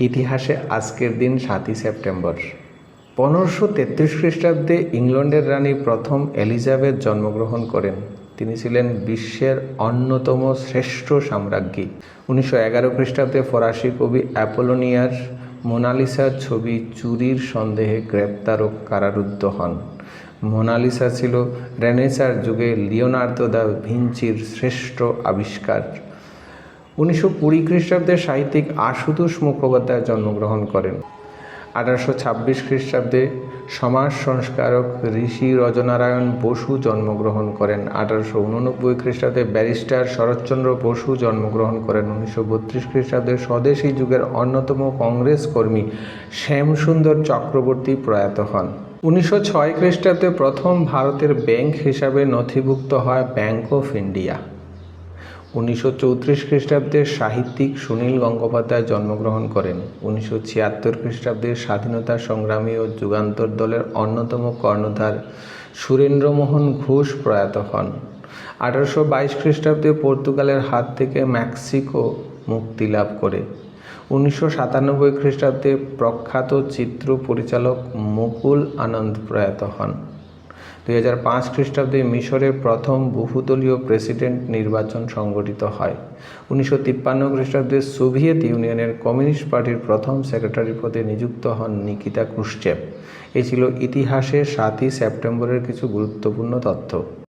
ইতিহাসে আজকের দিন সাতই সেপ্টেম্বর। পনেরোশো তেত্রিশ খ্রিস্টাব্দে ইংল্যান্ডের রানী প্রথম এলিজাবেথ জন্মগ্রহণ করেন। তিনি ছিলেন বিশ্বের অন্যতম শ্রেষ্ঠ সাম্রাজ্ঞী। উনিশশো এগারো খ্রিস্টাব্দে ফরাসি কবি অ্যাপোলোনিয়ার মোনালিসার ছবি চুরির সন্দেহে গ্রেপ্তার ও কারারুদ্ধ হন। মোনালিসা ছিল রেনেসার যুগে লিওনার্দো দা ভিঞ্চির শ্রেষ্ঠ আবিষ্কার। উনিশশো কুড়ি খ্রিস্টাব্দে সাহিত্যিক আশুতোষ মুখোপাধ্যায় জন্মগ্রহণ করেন। আঠারোশো ছাব্বিশ খ্রিস্টাব্দে সমাজ সংস্কারক ঋষি রজনারায়ণ বসু জন্মগ্রহণ করেন। আঠারোশো উননব্বই খ্রিস্টাব্দে ব্যারিস্টার শরৎচন্দ্র বসু জন্মগ্রহণ করেন। উনিশশো বত্রিশ খ্রিস্টাব্দে স্বদেশী যুগের অন্যতম কংগ্রেস কর্মী শ্যামসুন্দর চক্রবর্তী প্রয়াত হন। উনিশশো ছয় খ্রিস্টাব্দে প্রথম ভারতের ব্যাংক হিসাবে নথিভুক্ত হয় ব্যাংক অফ ইন্ডিয়া। উনিশশো চৌত্রিশ খ্রিস্টাব্দে সাহিত্যিক সুনীল গঙ্গোপাধ্যায় জন্মগ্রহণ করেন। উনিশশো ছিয়াত্তর খ্রিস্টাব্দে স্বাধীনতা সংগ্রামী ও যুগান্তর দলের অন্যতম কর্ণধার সুরেন্দ্রমোহন ঘোষ প্রয়াত হন। আঠারোশো বাইশ খ্রিস্টাব্দে পর্তুগালের হাত থেকে মেক্সিকো মুক্তি লাভ করে। উনিশশো সাতানব্বই খ্রিস্টাব্দে প্রখ্যাত চিত্র পরিচালক মুকুল আনন্দ প্রয়াত হন। দুই হাজার পাঁচ খ্রিস্টাব্দে মিশরে প্রথম বহুদলীয় প্রেসিডেন্ট নির্বাচন সংগঠিত হয়। উনিশশো তিপ্পান্ন খ্রিস্টাব্দে সোভিয়েত ইউনিয়নের কমিউনিস্ট পার্টির প্রথম সেক্রেটারি পদে নিযুক্ত হন নিকিতা ক্রুশ্চেপ এই ছিল ইতিহাসে সাতই সেপ্টেম্বরের কিছু গুরুত্বপূর্ণ তথ্য।